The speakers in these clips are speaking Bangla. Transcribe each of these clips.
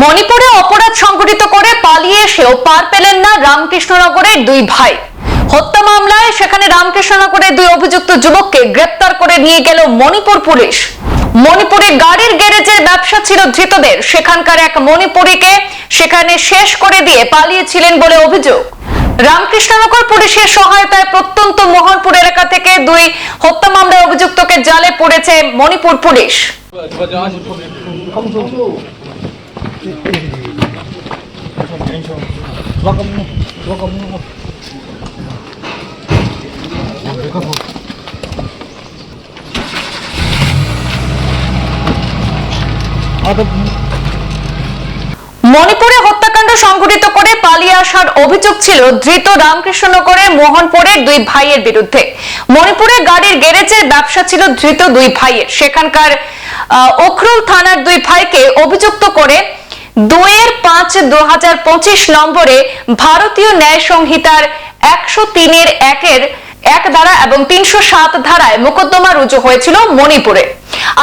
মণিপুরে অপরাধ সংঘটিত করে পালিয়ে এসেও পার পেলেন না রামকৃষ্ণনগরের দুই ভাই। হত্যা মামলায় সেখানে রামকৃষ্ণনগরের দুই অভিযুক্ত যুবককে গ্রেপ্তার করে নিয়ে গেল মণিপুর পুলিশ। মণিপুরে গাড়ির গ্যারেজের ব্যবসা ছিল ধৃতদের। সেখানকার এক মণিপুরীকে সেখানে শেষ করে দিয়ে পালিয়েছিলেন বলে অভিযোগ। রামকৃষ্ণনগর পুলিশের সহায়তায় প্রত্যন্ত মোহনপুর এলাকা থেকে দুই হত্যা মামলায় অভিযুক্তকে জালে পড়েছে মণিপুর পুলিশ। মণিপুরে হত্যাকাণ্ড সংঘটিত করে পালিয়ে আসার অভিযোগ ছিল ধৃত রামকৃষ্ণনগরের মোহনপুরের দুই ভাইয়ের বিরুদ্ধে। মণিপুরে গাড়ির গ্যারেজের ব্যবসা ছিল ধৃত দুই ভাইয়ের। সেখানকার ওখরুল থানার দুই ভাইকে অভিযুক্ত করে দুইয়ের পাঁচ দু পঁচিশ নম্বরে ভারতীয় ন্যায় সংহিতার একশো তিনের একের এক ধারা এবং তিনশো সাত ধারায় মোকদ্দমা রুজু হয়েছিল মণিপুরে।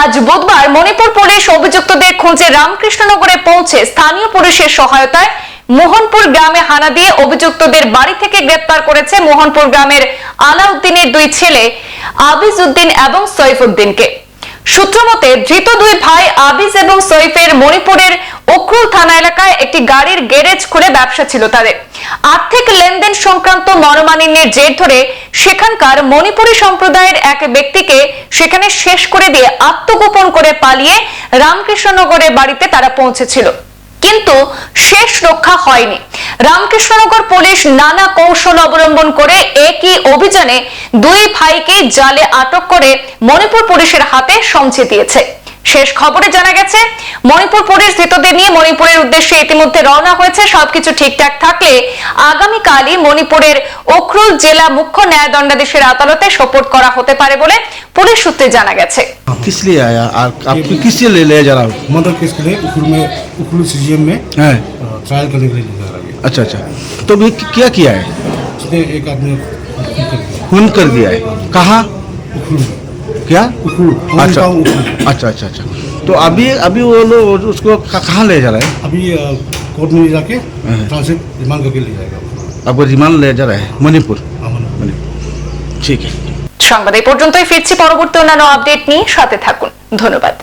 আজ বুধবার মণিপুর পুলিশ অভিযুক্তদের খুঁজে রামকৃষ্ণনগরে পৌঁছে স্থানীয় পুলিশের সহায়তায় মোহনপুর গ্রামে হানা দিয়ে অভিযুক্তদের বাড়ি থেকে গ্রেপ্তার করেছে মোহনপুর গ্রামের আলাউদ্দিনের দুই ছেলে আবিজ উদ্দিন এবং সৈফুদ্দিনকে। সূত্রমতে ধৃত দুই ভাই আবিজ এবং সৈফের মণিপুরের অক্রুল থানা এলাকায় একটি গাড়ির গ্যারেজ খুলে ব্যবসা ছিল তাদের। আর্থিক লেনদেন সংক্রান্ত মনোমালিন্যের জের ধরে সেখানকার মণিপুরী সম্প্রদায়ের এক ব্যক্তিকে সেখানে শেষ করে দিয়ে আত্মগোপন করে পালিয়ে রামকৃষ্ণনগরের বাড়িতে তারা পৌঁছেছিল। কিন্তু শেষ রক্ষা হয়নি। রামকৃষ্ণনগর পুলিশ নানা কৌশল অবলম্বন করে একই অভিযানে দুই ভাইকে জালে আটক করে মণিপুর পুলিশের হাতে সমঝে দিয়েছে। শেষ খবরে জানা গেছে মণিপুর পুলিশ ধৃতদের নিয়ে মণিপুরের উদ্দেশ্যে ইতিমধ্যে রওনা হয়েছে সবকিছু ঠিকঠাক থাকলে আগামীকালই মণিপুরের ওখরুল জেলা মুখ্য ন্যায় দণ্ডাধীশের আদালতে সোপর্দ করা হতে পারে বলে পুলিশ সূত্রে জানা গেছে किस लिए आया आप आपको किस लिए ले ले जा रहा हूँ मर्डर केस के लिए उखुल में उखुल सीजीएम में है ट्रायल करने के लिए लेकर आ गया अच्छा अच्छा तो अभी क्या किया है उसने एक आदमी को खून कर दिया खून कर दिया है कहाँ उखुल में क्या उखुल अच्छा अच्छा उखुल अच्छा अच्छा अच्छा तो अभी अभी वो लोग उसको क- कहाँ ले जा रहा है अभी अ, कोर्ट में ले जाके हाँ। ट्रायल से रिमांड करके ले जाएगा आपको रिमांड ले जा रहा है मणिपुर अमन मणिपुर ठीक है সংবাদ এই পর্যন্তই ফিরছি পরবর্তী অন্যান্য আপডেট নিয়ে সাথে থাকুন ধন্যবাদ